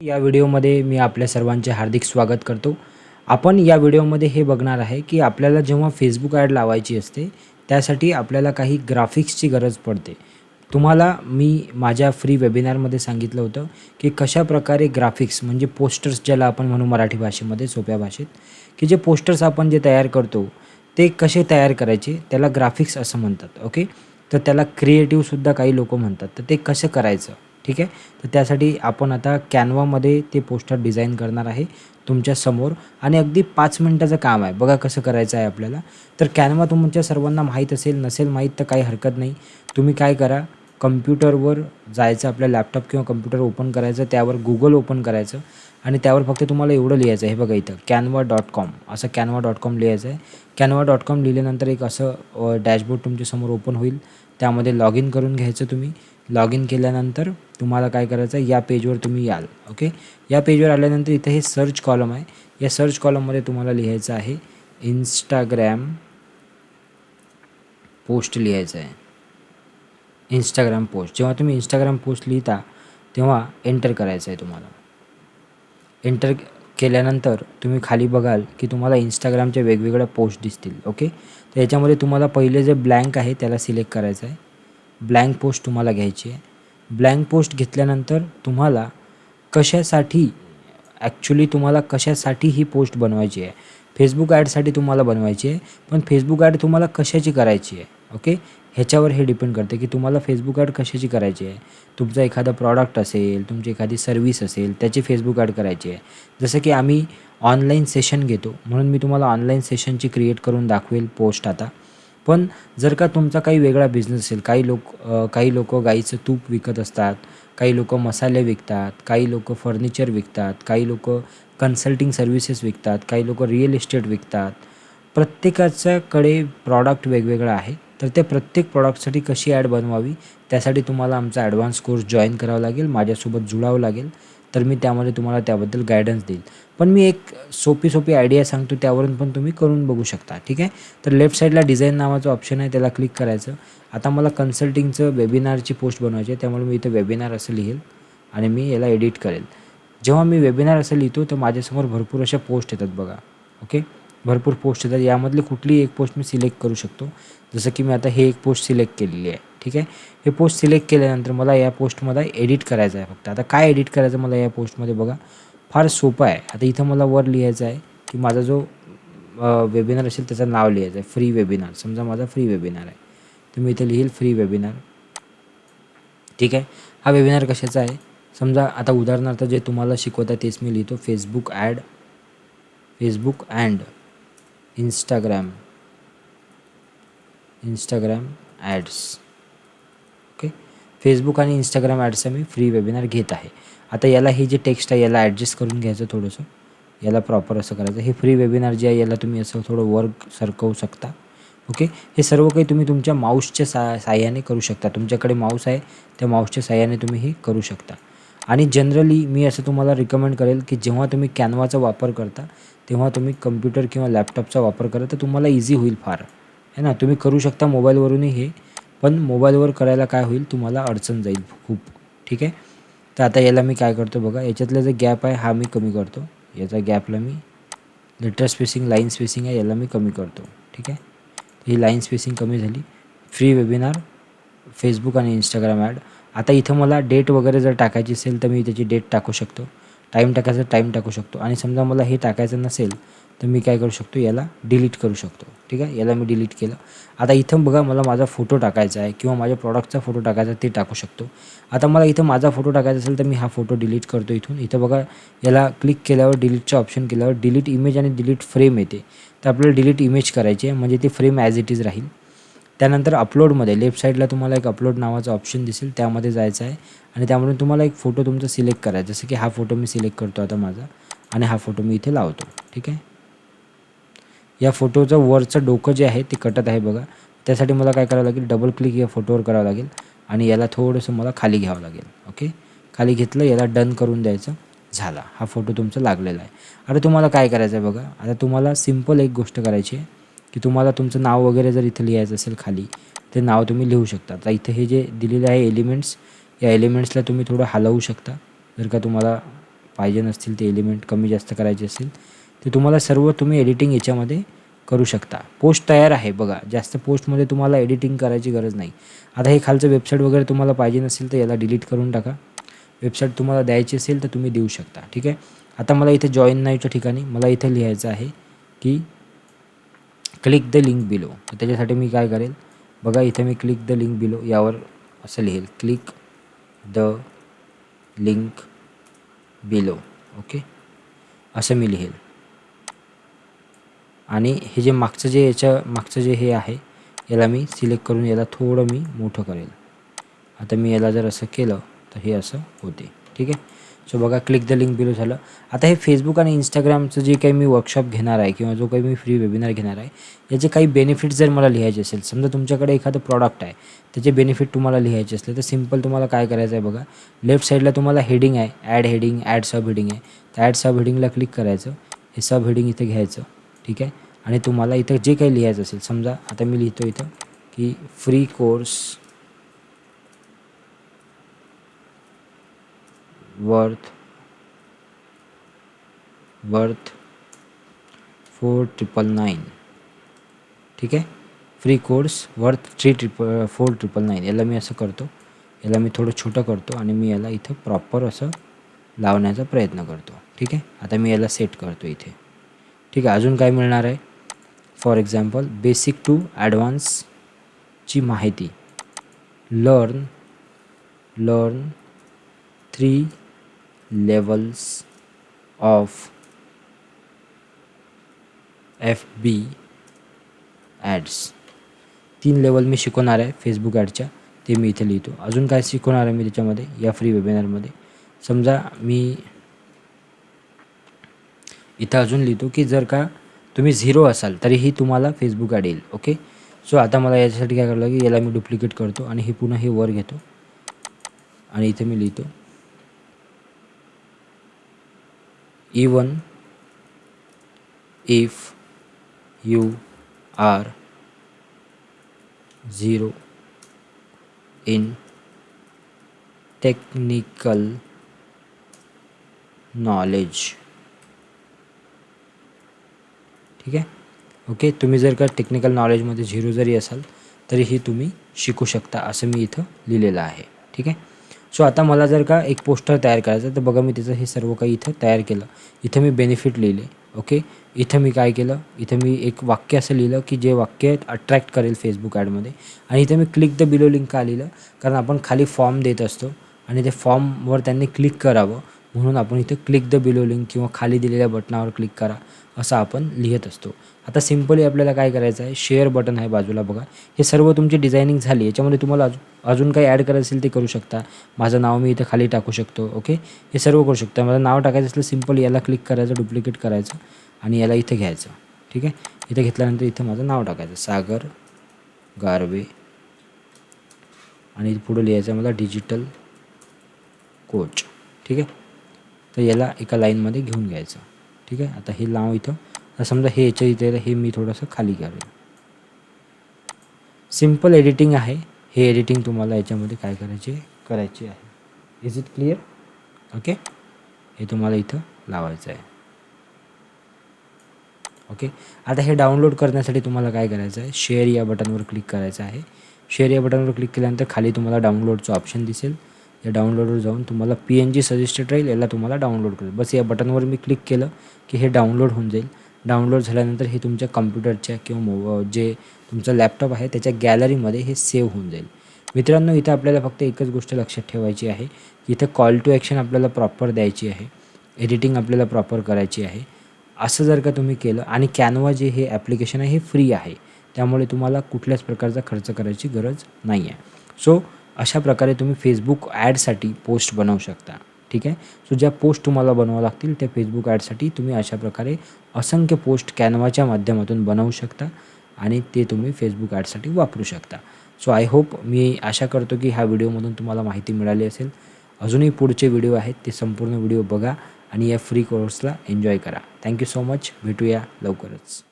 या व्हिडिओमध्ये मी आपल्या सर्वांचे हार्दिक स्वागत करतो. आपण या व्हिडिओमध्ये हे बघणार आहे की आपल्याला जेव्हा फेसबुक ॲड लावायची असते त्यासाठी आपल्याला काही ग्राफिक्सची गरज पडते. तुम्हाला मी माझ्या फ्री वेबिनारमध्ये सांगितलं होतं की कशा प्रकारे ग्राफिक्स म्हणजे पोस्टर्स ज्याला आपण म्हणू मराठी भाषेमध्ये सोप्या भाषेत की जे पोस्टर्स आपण जे तयार करतो ते कसे तयार करायचे त्याला ग्राफिक्स असं म्हणतात ओके तर त्याला क्रिएटिव्हसुद्धा काही लोक म्हणतात. तर ते कसं करायचं? ठीक आहे? तर त्यासाठी आपण आता कॅनवामध्ये ते पोस्टर डिझाईन करणार आहे तुमच्यासमोर. आणि अगदी पाच मिनटाचं काम आहे. बघा कसं करायचं आहे आपल्याला. तर कॅनवा तुमच्या सर्वांना माहीत असेल नसेल माहीत तर काही हरकत नाही. तुम्ही काय करा कम्प्युटरवर जायचं आपल्या लॅपटॉप किंवा कम्प्युटर ओपन करायचं त्यावर गुगल ओपन करायचं आणि त्यावर फक्त तुम्हाला एवढं लिहायचं आहे. हे बघा इथं कॅनवा डॉट कॉम. असं कॅनवा डॉट कॉम लिहायचं आहे. कॅनवा डॉट कॉम लिहिल्यानंतर एक असं डॅशबोर्ड तुमच्यासमोर ओपन होईल. त्यामध्ये लॉग इन करून घ्यायचं तुम्ही. लॉग इन केल्यानंतर तुम्हाला काय करायचं आहे? या पेजवर तुम्ही याल. ओके या पेजवर आल्यानंतर इथे हे सर्च कॉलम आहे. या सर्च कॉलममध्ये तुम्हाला लिहायचं आहे इंस्टाग्रॅम पोस्ट लिहायचं आहे. इंस्टाग्राम पोस्ट जेव्हा तुम्ही इंस्टाग्राम पोस्ट लिहिता तेव्हा एंटर करायचं आहे तुम्हाला. एंटर केल्यानंतर तुम्ही खाली बघाल की तुम्हाला इंस्टाग्रामच्या वेगवेगळ्या पोस्ट दिसतील ओके तर याच्यामध्ये तुम्हाला पहिले जे ब्लँक आहे त्याला सिलेक्ट करायचं आहे. ब्लँक पोस्ट तुम्हाला घ्यायची आहे. ब्लँक पोस्ट घेतल्यानंतर तुम्हाला कशासाठी ॲक्च्युली तुम्हाला कशासाठी ही पोस्ट बनवायची आहे? फेसबुक ॲडसाठी तुम्हाला बनवायची आहे पण फेसबुक ॲड तुम्हाला कशाची करायची आहे? ओके? ह्याच्यावर हे डिपेंड करते की तुम्हाला फेसबुक ॲड कशाची करायची आहे? तुमचा एखादा प्रॉडक्ट असेल तुमची एखादी सर्व्हिस असेल त्याची फेसबुक ॲड करायची आहे. जसं की आम्ही ऑनलाईन सेशन घेतो म्हणून मी तुम्हाला ऑनलाईन सेशनची क्रिएट करून दाखवेल पोस्ट आता. पण जर का तुमचा काही वेगळा बिझनेस असेल काही लोक काही लोक गाईचं तूप विकत असतात काही लोक मसाले विकतात काही लोक फर्निचर विकतात काही लोक कन्सल्टिंग सर्व्हिसेस विकतात काही लोक रिअल इस्टेट विकतात प्रत्येकाच्याकडे प्रॉडक्ट वेगवेगळा आहे. तर त्या प्रत्येक प्रॉडक्टसाठी कशी ॲड बनवावी त्यासाठी तुम्हाला आमचा ॲडव्हान्स कोर्स जॉईन करावा लागेल माझ्यासोबत जुळावं लागेल. तर मी त्यामध्ये तुम्हाला त्याबद्दल गायडन्स देईल. पण मी एक सोपी सोपी आयडिया सांगतो त्यावरून पण तुम्ही करून बघू शकता ठीक आहे? तर लेफ्ट साईडला डिझाईन नावाचं ऑप्शन आहे त्याला क्लिक करायचं. आता मला कन्सल्टिंगचं वेबिनारची पोस्ट बनवायची आहे त्यामुळे मी इथं वेबिनार असं लिहेल आणि मी याला एडिट करेल. जेव्हा मी वेबिनार असं लिहितो तर माझ्यासमोर भरपूर अशा पोस्ट येतात बघा ओके भरपूर पोस्ट येतात. यामधली कुठलीही एक पोस्ट मी सिलेक्ट करू शकतो. जसं की मी आता हे एक पोस्ट सिलेक्ट केलेली आहे. ठीक आहे? हे पोस्ट सिलेक्ट केल्यानंतर मला या पोस्टमध्ये एडिट करायचं आहे फक्त. आता काय एडिट करायचं मला या पोस्टमध्ये बघा? फार सोपं आहे. आता इथं मला वर लिहायचं आहे की माझा जो वेबिनार असेल त्याचं नाव लिहायचं आहे. फ्री वेबिनार समजा माझा फ्री वेबिनार आहे. तर मी इथं लिहिल फ्री वेबिनार ठीक आहे? हा वेबिनार कशाचा आहे? समजा आता उदाहरणार्थ जे तुम्हाला शिकवत आहे तेच मी लिहितो. Facebook ad Facebook and Instagram Instagram ads okay Facebook आणि इंस्टाग्राम ॲड्सचा मी फ्री वेबिनार घेत आहे. आता याला हे जे टेक्स्ट आहे याला ॲडजस्ट करून घ्यायचं थोडंसं. याला प्रॉपर असं करायचं. हे फ्री वेबिनार जे आहे याला तुम्ही असं थोडं वर्क सरकवू शकता. ओके हे सर्व काही तुम्ही तुमच्या माऊसच्या सा साह्याने करू शकता. तुमच्याकडे माऊस आहे त्या माऊसच्या साह्याने तुम्ही हे करू शकता. आणि जनरली मी असं तुम्हाला रिकमेंड करेल की जेव्हा तुम्ही कॅनवाचा वापर करता तेव्हा तुम्ही कम्प्युटर किंवा लॅपटॉपचा वापर करा तर तुम्हाला इझी होईल फार. है ना? तुम्ही करू शकता मोबाईलवरूनही हे पण मोबाईलवर करायला काय होईल? तुम्हाला अडचण जाईल खूप. ठीक आहे? तर आता याला मी काय करतो बघा याच्यातलं जे गॅप आहे हा मी कमी करतो. याचा गॅपला मी लेटर स्पेसिंग लाईन स्पेसिंग आहे याला मी कमी करतो. ठीक आहे? ही लाईन स्पेसिंग कमी झाली. फ्री वेबिनार फेसबुक आणि इंस्टाग्राम ॲड आता इथं मला डेट वगैरे जर टाकायची असेल तर मी त्याची डेट टाकू शकतो. टाईम टाकायचा टाईम टाकू शकतो. आणि समजा मला हे टाकायचं नसेल तर मी काय करू शकतो? याला डिलीट करू शकतो. ठीक आहे? याला मी डिलीट केलं. आता इथं बघा मला माझा फोटो टाकायचा आहे किंवा माझ्या प्रॉडक्टचा फोटो टाकायचा ते टाकू शकतो. आता मला इथं माझा फोटो टाकायचा असेल तर मी हा फोटो डिलीट करतो इथून. इथं बघा याला क्लिक केल्यावर डिलीटचं ऑप्शन केल्यावर डिलीट इमेज आणि डिलीट फ्रेम येते. तर आपल्याला डिलीट इमेज करायची आहे म्हणजे ती फ्रेम ॲज इट इज राहील. त्यानंतर अपलोडमध्ये लेफ्ट साईडला तुम्हाला एक अपलोड नावाचं ऑप्शन दिसेल त्यामध्ये जायचं आहे. आणि त्यामधून तुम्हाला एक फोटो तुमचा सिलेक्ट करायचा जसं की हा फोटो मी सिलेक्ट करतो आता माझा आणि हा फोटो मी इथे लावतो. ठीक आहे? या फोटोचं वरचं डोकं जे आहे ते कटत आहे बघा. त्यासाठी मला काय करावं लागेल डबल क्लिक या फोटोवर करावं लागेल. आणि याला थोडंसं मला खाली घ्यावं लागेल. ओके? खाली घेतलं याला डन करून द्यायचं. झाला. हा फोटो तुमचा लागलेला आहे. आता तुम्हाला काय करायचं आहे बघा? आता तुम्हाला सिंपल एक गोष्ट करायची आहे. की तुम्हाला तुमचं नाव वगैरे जर इथं लिहायचं असेल खाली ते नाव तुम्ही लिहू शकता. आता इथं हे जे दिलेले आहे एलिमेंट्स या एलिमेंट्सला तुम्ही थोडं हलवू शकता. जर का तुम्हाला पाहिजे नसतील ते एलिमेंट कमी जास्त करायचे असतील ते तुम्हाला सर्व तुम्ही एडिटिंग याच्यामध्ये करू शकता. पोस्ट तयार आहे बघा. जास्त पोस्टमध्ये तुम्हाला एडिटिंग करायची गरज नाही. आता हे खालचं वेबसाईट वगैरे तुम्हाला पाहिजे नसेल तर याला डिलीट करून टाका. वेबसाईट तुम्हाला द्यायची असेल तर तुम्ही देऊ शकता. ठीक आहे? आता मला इथे जॉईन नाहीच्या ठिकाणी मला इथं लिहायचं आहे की क्लिक द लिंक बिलो त्याच्यासाठी मी काय करेल? बघा इथे मी क्लिक द लिंक बिलो यावर असं लिहेल. Click the link below okay असं मी लिहेल. आणि हे जे मागचं जे याच्या मागचं जे हे आहे याला मी सिलेक्ट करून याला थोडं मी मोठं करेल. आता मी याला जर असं केलं तर हे असं होते. ठीक आहे? सो बघा क्लिक द लिंक बिलो झालं. आता हे फेसबुक आणि इंस्टाग्रामचं जे काही मी वर्कशॉप घेणार आहे किंवा जो काही मी फ्री वेबिनार घेणार आहे याचे काही बेनिफिट्स जर मला लिहायचे असेल समजा तुमच्याकडे एखादं प्रॉडक्ट आहे त्याचे बेनिफिट तुम्हाला लिहायचे असले तर सिंपल तुम्हाला काय करायचं आहे बघा लेफ्ट साईडला तुम्हाला हेडिंग आहे ad heading ad sub heading आहे. तर ॲड सब हेडिंगला क्लिक करायचं हे सब हेडिंग इथे घ्यायचं ठीक आहे? आणि तुम्हाला इथं जे काही लिहायचं असेल समजा आता मी लिहितो इथं की free course worth worth four triple nine ठीक आहे? Free course worth three triple four triple nine याला मी असं करतो. याला मी थोडं छोटं करतो आणि मी याला इथं प्रॉपर असं लावण्याचा प्रयत्न करतो. ठीक आहे? आता मी याला सेट करतो इथे. ठीक आहे? अजून काय मिळणार आहे? फॉर एक्झाम्पल बेसिक टू ॲडव्हान्सची माहिती. Learn learn three levels of F B ads तीन लेवल मी शिकवणार आहे फेसबुक ॲडच्या ते मी इथे लिहितो. अजून काय शिकवणार आहे मी त्याच्यामध्ये? या फ्री वेबिनारमध्ये समजा मी इथं अजून लिहितो की जर का तुम्ही झिरो असाल तरीही तुम्हाला फेसबुक ॲड येईल ओके सो आता मला याच्यासाठी काय करावं लागेल? याला मी डुप्लिकेट करतो आणि हे पुन्हा हे वर घेतो. आणि इथे मी लिहितो. Even if you are zero in technical knowledge ठीक आहे? ओके तुम्ही जर का टेक्निकल नॉलेजमध्ये झिरो जरी असाल तरीही तुम्ही शिकू शकता असं मी इथं लिहिलेलं आहे. ठीक आहे? सो आता मला जर का एक पोस्टर तयार करायचं तर बघा मी त्याचं हे सर्व काही इथं तयार केलं. इथं मी बेनिफिट लिहिले ओके इथं मी काय केलं? इथं मी एक वाक्य असं लिहिलं की जे वाक्य अट्रॅक्ट करेल फेसबुक ॲडमध्ये आणि इथं मी क्लिक द बिलो लिंक का लिहिलं? कारण आपण खाली फॉर्म देत असतो आणि ते फॉर्मवर त्यांनी क्लिक करावं. म्हणून आपण इथे क्लिक द बिलो लिंक किंवा खाली दिलेल्या बटनावर क्लिक करा असं आपण लिहित असतो. आता सिम्पली आपल्याला काय करायचं आहे? शेअर बटन आहे बाजूला बघा. हे सर्व तुमची डिझायनिंग झाली याच्यामध्ये तुम्हाला अजून अजून काही ॲड करायचं असेल ते करू शकता. माझं नाव मी इथं खाली टाकू शकतो ओके हे सर्व करू शकता. माझं नाव टाकायचं असलं सिंपल याला क्लिक करायचं डुप्लिकेट करायचं आणि याला इथं घ्यायचं ठीक आहे? इथं घेतल्यानंतर इथं माझं नाव टाकायचं सागर गारवे. आणि पुढं लिहायचं मला डिजिटल कोच ठीक आहे? तर याला एका लाईनमध्ये घेऊन घ्यायचं. ठीक आहे? आता हे लाव इथं. समजा हे याच्या इथे हे मी थोडंसं खाली करेल सिंपल एडिटिंग आहे. हे एडिटिंग तुम्हाला याच्यामध्ये काय करायचे? करायचे आहे. इज इट क्लिअर ओके हे तुम्हाला इथं लावायचं आहे. ओके आता हे डाउनलोड करण्यासाठी तुम्हाला काय करायचं आहे? शेअर या बटनवर क्लिक करायचं आहे. शेअर या बटनवर क्लिक केल्यानंतर खाली तुम्हाला डाउनलोडचं ऑप्शन दिसेल. या डाउनलोडवर जाऊन तुम्हाला पी एन जी सजेस्टेड राहील याला तुम्हाला डाउनलोड करेल. बस या बटनवर मी क्लिक केलं की हे डाउनलोड होऊन जाईल. डाउनलोड झाल्यानंतर हे तुमच्या कम्प्युटरच्या किंवा मो जे तुमचं लॅपटॉप आहे त्याच्या गॅलरीमध्ये हे सेव्ह होऊन जाईल. मित्रांनो इथं आपल्याला फक्त एकच गोष्ट लक्षात ठेवायची आहे. की इथं कॉल टू ॲक्शन आपल्याला प्रॉपर द्यायची आहे. एडिटिंग आपल्याला प्रॉपर करायची आहे. असं जर का तुम्ही केलं आणि कॅनवा जे हे ॲप्लिकेशन आहे हे फ्री आहे. त्यामुळे तुम्हाला कुठल्याच प्रकारचा खर्च करायची गरज नाही आहे सो अशा प्रकारे तुम्ही फेसबुक ॲडसाठी पोस्ट बनवू शकता. ठीक आहे? सो ज्या पोस्ट तुम्हाला बनवावं लागतील त्या फेसबुक ॲडसाठी तुम्ही अशा प्रकारे असंख्य पोस्ट कॅनवाच्या माध्यमातून बनवू शकता आणि ते तुम्ही फेसबुक ॲडसाठी वापरू शकता. सो आय होप मी आशा करतो की ह्या व्हिडिओमधून तुम्हाला माहिती मिळाली असेल. अजूनही पुढचे व्हिडिओ आहेत ते संपूर्ण व्हिडिओ बघा आणि या फ्री कोर्सला एन्जॉय करा. थँक्यू सो मच भेटूया लवकरच.